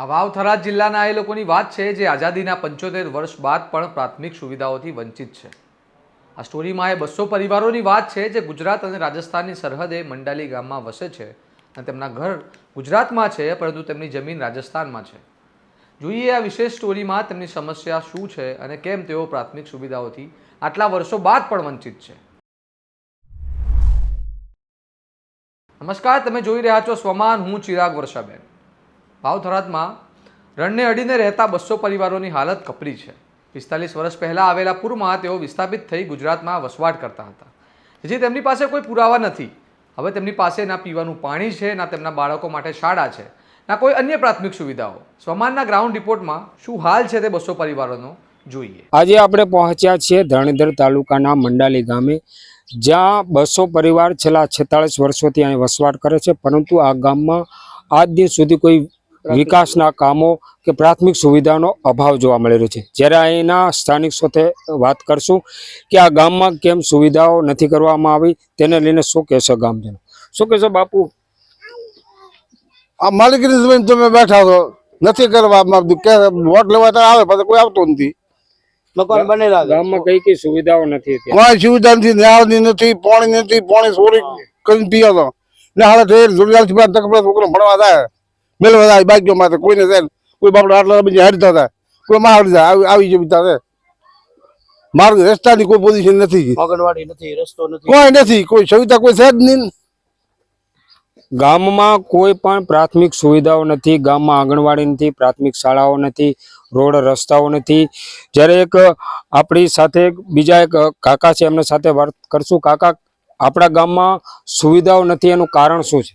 આ વાવથરા જિલ્લાના એ લોકોની વાત છે જે આઝાદીના પંચોતેર વર્ષ બાદ પણ પ્રાથમિક સુવિધાઓથી વંચિત છે. આ સ્ટોરીમાં એ બસો પરિવારોની વાત છે જે ગુજરાત અને રાજસ્થાનની સરહદે મંડાલી ગામમાં વસે છે અને તેમના ઘર ગુજરાતમાં છે, પરંતુ તેમની જમીન રાજસ્થાનમાં છે. જોઈએ આ વિશેષ સ્ટોરીમાં તેમની સમસ્યા શું છે અને કેમ તેઓ પ્રાથમિક સુવિધાઓથી આટલા વર્ષો બાદ પણ વંચિત છે. નમસ્કાર, તમે જોઈ રહ્યા છો સ્વમાન, હું ચિરાગ વર્ષાબેન. ભાવથરાદમાં રણને અડીને રહેતા બસો પરિવારોની હાલત કપરી છે. પિસ્તાલીસ વર્ષ પહેલાં આવેલા પૂરમાં તેઓ વિસ્થાપિત થઈ ગુજરાતમાં વસવાટ કરતા હતા. જેથી તેમની પાસે કોઈ પુરાવા નથી. હવે તેમની પાસે ના પીવાનું પાણી છે, ના તેમના બાળકો માટે શાળા છે, ના કોઈ અન્ય પ્રાથમિક સુવિધાઓ. સ્વમાનના ગ્રાઉન્ડ રિપોર્ટમાં શું હાલ છે તે બસો પરિવારોનો જોઈએ. આજે આપણે પહોંચ્યા છીએ ધરણીધર તાલુકાના મંડાલી ગામે, જ્યાં બસો પરિવાર છેલ્લા છેતાળીસ વર્ષોથી અહીં વસવાટ કરે છે, પરંતુ આ ગામમાં આજ દિન સુધી કોઈ વિકાસના કામો કે પ્રાથમિક સુવિધાનો અભાવ જોવા મળી રહ્યો છે. જ્યારે અહીંના સ્થાનિક સાથે વાત કરશું કે આ ગામમાં કેમ સુવિધાઓ નથી કરવામાં આવી તેને લઈને શું કહેશો ગામજનો? શું કહેશો બાપુ? આ માલિકની જમીન તમે બેઠા છો નથી કરવા વોટ લેવા તો આવે પછી કોઈ આવતો નથી. મકાન બનેલા ગામમાં કઈ કઈ સુવિધાઓ નથી કોઈ સુવિધા નથી ન્યાયની નથી પાણી નથી પાણી ચોરી કરીને પીયો તો. ને હાલે પડે છોકરો ભણવા જાય. મેળવા જાય બાઈકો માટે કોઈને થાય કોઈ બાપડો આટલા બીજા હારતા હતા કોઈ માં હારી જાય આવી જતા છે માર્ગ રસ્તાની કોઈ પોઝિશન નથી આંગણવાડી નથી રસ્તો નથી. કોઈ નથી કોઈ સુવિધા કોઈ છે જ નહીં ગામમાં કોઈ પણ પ્રાથમિક સુવિધાઓ નથી ગામમાં આંગણવાડી નથી પ્રાથમિક શાળાઓ નથી રોડ રસ્તાઓ નથી. જ્યારે એક આપણી સાથે બીજા એક કાકા છે એમના સાથે વાત કરશું. કાકા આપણા ગામમાં સુવિધાઓ નથી એનું કારણ શું છે?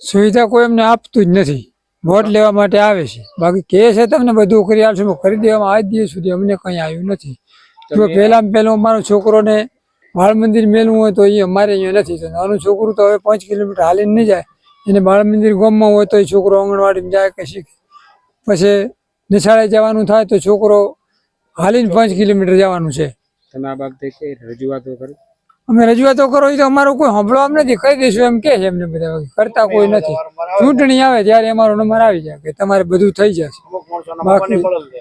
સુવિધા કોઈ એમને આપતું જ નથી. વોટ લેવા માટે આવે છે? બાકી કે છે તમને બધું કરી આપશે. કરી દેવામાં આજ દિવસ સુધી અમને કંઈ આવ્યું નથી. જો પહેલાં પહેલું અમારો છોકરોને બાળ મંદિર મેળવું હોય તો એ અમારે અહીંયા નથી. તો નાનું છોકરું તો હવે પાંચ કિલોમીટર હાલીને નહીં જાય. એને બાળ મંદિર ગામમાં હોય તો એ છોકરો આંગણવાડીમાં જાય કે શીખે પછી નિશાળે જવાનું થાય તો છોકરો હાલીને પાંચ કિલોમીટર જવાનું છે. તમે આ બાબતે રજૂઆતો કરી? અમે રજૂઆતો કરો એ તો અમારું કોઈ સાંભળવા આમ નથી. કહી દઈશું એમ કે છે એમને બધા. કરતા કોઈ નથી. ચૂંટણી આવે ત્યારે અમારો નંબર આવી જાય કે તમારે બધું થઈ જશે. બાકી- મકાને પડેલ છે.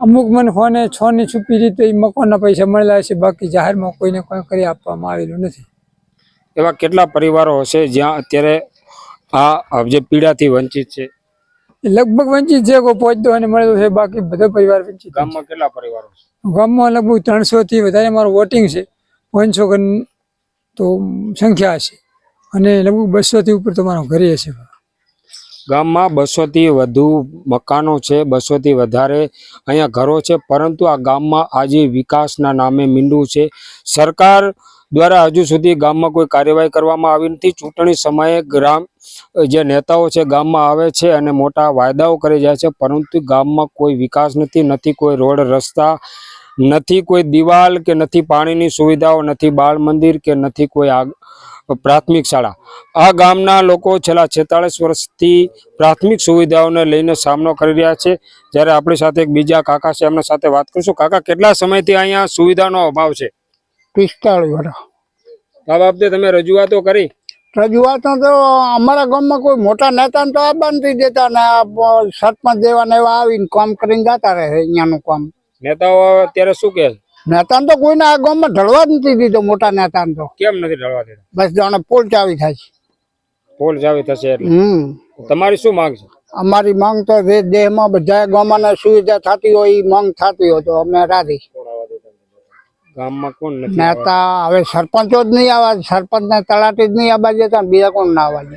અમુક મને ફોને છ ની છુપી રીતે મકાનના પૈસા મળેલા છે. બાકી જાહેરમાં કોઈને કોઈ કરી આપવામાં આવેલું નથી. એવા કેટલા પરિવારો હશે જ્યાં અત્યારે આ જે પીડાથી વંચિત છે? લગભગ વંચિત છે કોઈ પહોંચતો અને મળેલો છે. બાકી બધો પરિવાર વંચિત ગામમાં કેટલા પરિવારો ગામમાં લગભગ ત્રણસો થી વધારે મારું વોટિંગ છે. પાંચસો કન તો સંખ્યા છે અને લગભગ બસો થી ઉપર તમારો ઘરે છે ગામમાં બસોથી વધુ મકાનો છે, બસોથી વધારે અહીંયા ઘરો છે, પરંતુ આ ગામમાં આજે વિકાસના નામે મીંડું છે. સરકાર દ્વારા હજુ સુધી ગામમાં કોઈ કાર્યવાહી કરવામાં આવી નથી. ચૂંટણી સમયે ગ્રામ, જે નેતાઓ છે, ગામમાં આવે છે અને મોટા વાયદાઓ કરી જાય છે, પરંતુ ગામમાં કોઈ વિકાસ નથી નથી કોઈ રોડ રસ્તા નથી કોઈ દિવાલ કે નથી પાણીની સુવિધાઓ નથી બાળ મંદિર કે નથી કોઈ પ્રાથમિક શાળા. આ ગામના લોકો છેલ્લા છેતાળીસ વર્ષથી પ્રાથમિક સુવિધાઓને લઈને સામનો કરી રહ્યા છે. જ્યારે આપણી સાથે એક બીજા કાકા છે એમના સાથે વાત કરીશું. કાકા કેટલા સમયથી અહીંયા સુવિધાનો અભાવ છે? પિસ્તાળીસ વર્ષ. આ બાબતે તમે રજૂઆતો કરી? રજૂઆતો તો અમારા ગામમાં કોઈ મોટા નેતાને તો આવવા થઈ દેતા ને આ સરપંચ જેવા ને એવા આવીને કામ કરીને જતા રહે અહીંયાનું કામ. નેતાઓ અત્યારે શું કે નેતા નેતાને તો કોઈને આ ગામમાં ઢળવા જ નથી દીધો મોટા નેતા તો. કેમ નથી ઢળવા દેતા બસ જાણે પોલ ચાવી થાય છે. પોલ ચાવી થશે એટલે? હમ. તમારી શું માંગ છે? અમારી માંગ તો જે દેહમાં બધા ગામમાં સુવિધા થતી હોય એ માંગ થતી હોય તો અમે રાધી ગામમાં કોણ નથી નેતા હવે સરપંચો જ નહીં આવવા સરપંચ ને તલાટી જ નહીં આવવા દેતા બીજા કોણ ના આવવા દે?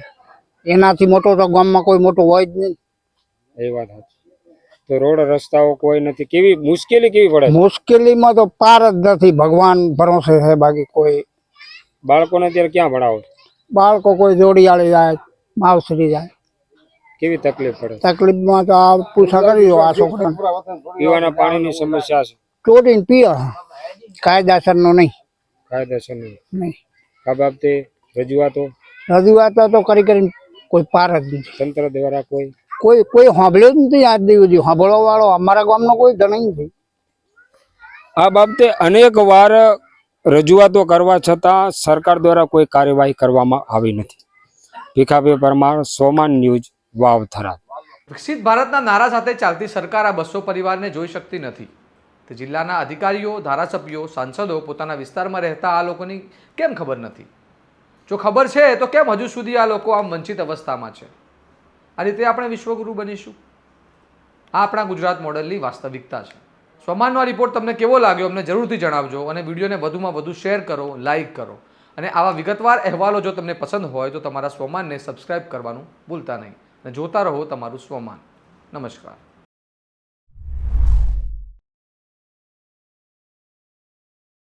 એનાથી મોટો તો ગામમાં કોઈ મોટો હોય જ નહીં. એ વાત સાચી. તો રોડ રસ્તાઓ કોઈ નથી. કેવી મુશ્કેલી કેવી પડે? મુશ્કેલીમાં તો પાર જ નથી. ભગવાન ભરોસે છે. બાકી કોઈ બાળકોને અત્યારે ક્યાં ભણાવો? બાળકો કોઈ જોડિયાળી જાય માવસરી જાય. કેવી તકલીફ પડે? તકલીફમાં તો આ પૂછા કરી આ છોકરા પીવાના પાણીની સમસ્યા છે. ચોટીને પીએ. કાયદાસરનો નહીં. કાયદેસર નહીં. નહીં. આ બાબતે રજૂઆતો? રજૂઆતો તો કરી કરીને કોઈ પાર જ નથી. તંત્ર દ્વારા કોઈ કોઈ કોઈ સાંભળ્યું જ નથી આજ દિવસ સાંભળવા વાળો અમારા ગામનો કોઈ ગણાય નથી આ બાબતે અનેક વાર રજૂઆતો કરવા છતાં સરકાર દ્વારા કોઈ કાર્યવાહી કરવામાં આવી નથી. ભીખાભાઈ પરમાર સોમાન ન્યૂઝ વાવ થરાદ. વિકસિત ભારતના નારા સાથે ચાલતી સરકાર આ બસો પરિવારને જોઈ શકતી નથી. તે જિલ્લાના અધિકારીઓ ધારાસભ્યો સાંસદો પોતાના વિસ્તારમાં રહેતા આ લોકોની કેમ ખબર નથી? જો ખબર છે તો કેમ હજુ સુધી આ લોકો આમ વંચિત અવસ્થામાં છે? આ રીતે આપણે વિશ્વગુરુ બનીશું. આ આપણા ગુજરાત મોડલની વાસ્તવિકતા છે. સોમાનનો આ રિપોર્ટ તમને કેવો લાગ્યો અમને જરૂરથી જણાવજો અને વિડીયોને વધુમાં વધુ શેર કરો લાઇક કરો. અને આવા વિગતવાર અહેવાલો જો તમને પસંદ હોય તો તમારા સ્વમાનને સબસ્ક્રાઇબ કરવાનું ભૂલતા નહીં. અને જોતા રહો તમારું સ્વમાન. નમસ્કાર.